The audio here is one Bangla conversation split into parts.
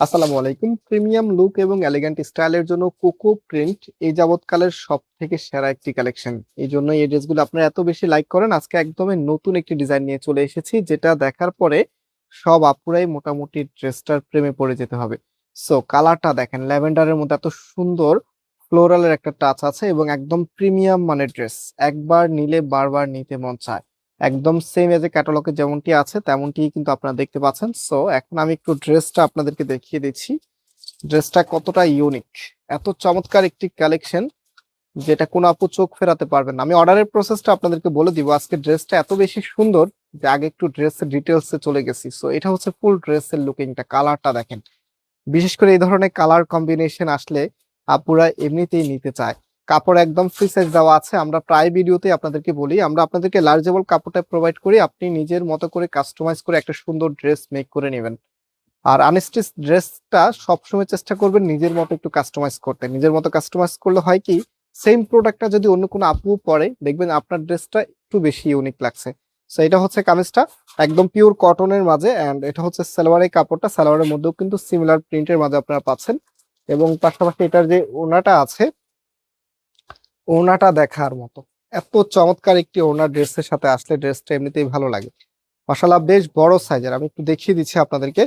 আসসালামু আলাইকুম। প্রিমিয়াম লুক এবং এলিগ্যান্ট স্টাইলের জন্য কোকো প্রিন্ট এই যাবৎকালের সব থেকে সেরা একটি কালেকশন। এই জন্য এই ড্রেসগুলো আপনারা এত বেশি লাইক করেন, আজকে একদমই নতুন একটি ডিজাইন নিয়ে চলে এসেছি, যেটা দেখার পরে সব আপুরাই মোটামুটি ড্রেসটার প্রেমে পড়ে যেতে হবে। সো, কালারটা দেখেন, ল্যাভেন্ডারের মধ্যে এত সুন্দর, ফ্লোরালের একটা টাচ আছে এবং একদম প্রিমিয়াম মানের ড্রেস। একবার নিলে বারবার নিতে মন চায়। একদম সেম এজ এ ক্যাটালগে যেমনটি আছে তেমনটি কিন্তু আপনারা দেখতে পাচ্ছেন। সো এখন আমি একটু ড্রেসটা আপনাদেরকে দেখিয়ে দিচ্ছি। ড্রেসটা কতটা ইউনিক এত চমৎকার একটি কালেকশন যেটা কোনো আপু চোখ ফেরাতে পারবেন আমি অর্ডারের প্রসেসটা আপনাদেরকে বলে দিব, আজকে ড্রেসটা এত বেশি সুন্দর যে আগে একটু ড্রেসের ডিটেলসে চলে গেছি। সো এটা হচ্ছে ফুল ড্রেসের লুকিংটা কালারটা দেখেন। বিশেষ করে এই ধরনের কালার কম্বিনেশন আসলে আপুরা এমনিতেই নিতে চায়। কাপড় একদম ফ্রি সাইজ দেওয়া আছে। আমরা প্রায় ভিডিওতে আপনাদেরকে বলি, আমরা আপনাদেরকে লার্জেবল কাপড়টা প্রোভাইড করি। আপনি নিজের মতো করে কাস্টমাইজ করে একটা সুন্দর ড্রেস মেক করে নেবেন। আর আনস্টিচ ড্রেসটা সবসময় চেষ্টা করবেন নিজের মতো একটু কাস্টমাইজ করতে। নিজের মতো কাস্টমাইজ করলে হয় কি সেম প্রোডাক্টটা যদি অন্য কোনো আপু পরে, দেখবেন আপনার ড্রেসটা একটু বেশি ইউনিক লাগছে। সো এটা হচ্ছে কামিজটা, একদম পিওর কটনের মাঝে অ্যান্ড এটা হচ্ছে সালোয়ারের কাপড়টা। সালোয়ারের মধ্যেও কিন্তু সিমিলার প্রিন্টের মাঝে আপনারা পাচ্ছেন। এবং পাশাপাশি এটার যে ওনাটা আছে ওনাটা দেখার মতো। এত চমৎকার একটি ওনার ড্রেসের সাথে আসলে ড্রেসটা এমনিতেই ভালো লাগে। মাসাল্লাহ বেশ বড় সাইজের আমি একটু দেখিয়ে দিচ্ছি আপনাদেরকে।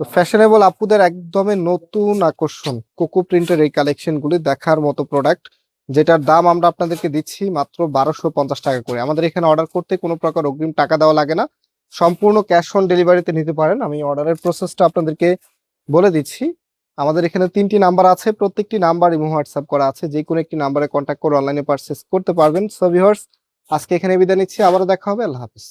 তো ফ্যাশনেবল আপুদের একদমই নতুন আকর্ষণ। কোকো প্রিন্টের এই কালেকশন গুলি দেখার মতো প্রোডাক্ট যেটার দাম আমরা আপনাদেরকে দিচ্ছি মাত্র বারোশো পঞ্চাশ টাকা করে। আমাদের এখানে অর্ডার করতে কোনো প্রকার অগ্রিম টাকা দেওয়া লাগে না। সম্পূর্ণ ক্যাশ অন ডেলিভারিতে নিতে পারেন। আমি অর্ডারের প্রসেসটা আপনাদেরকে বলে দিচ্ছি। আমাদের এখানে তিনটি নাম্বার আছে, প্রত্যেকটি নাম্বার এবং হোয়াটসঅ্যাপ করা আছে, যে কোনো একটি নাম্বারে কন্ট্যাক্ট করে অনলাইনে পারচেস করতে পারবেন। সো ভিউয়ার্স আজকে এখানে বিদায় নিচ্ছি, আবারও দেখা হবে, আল্লাহ হাফিজ।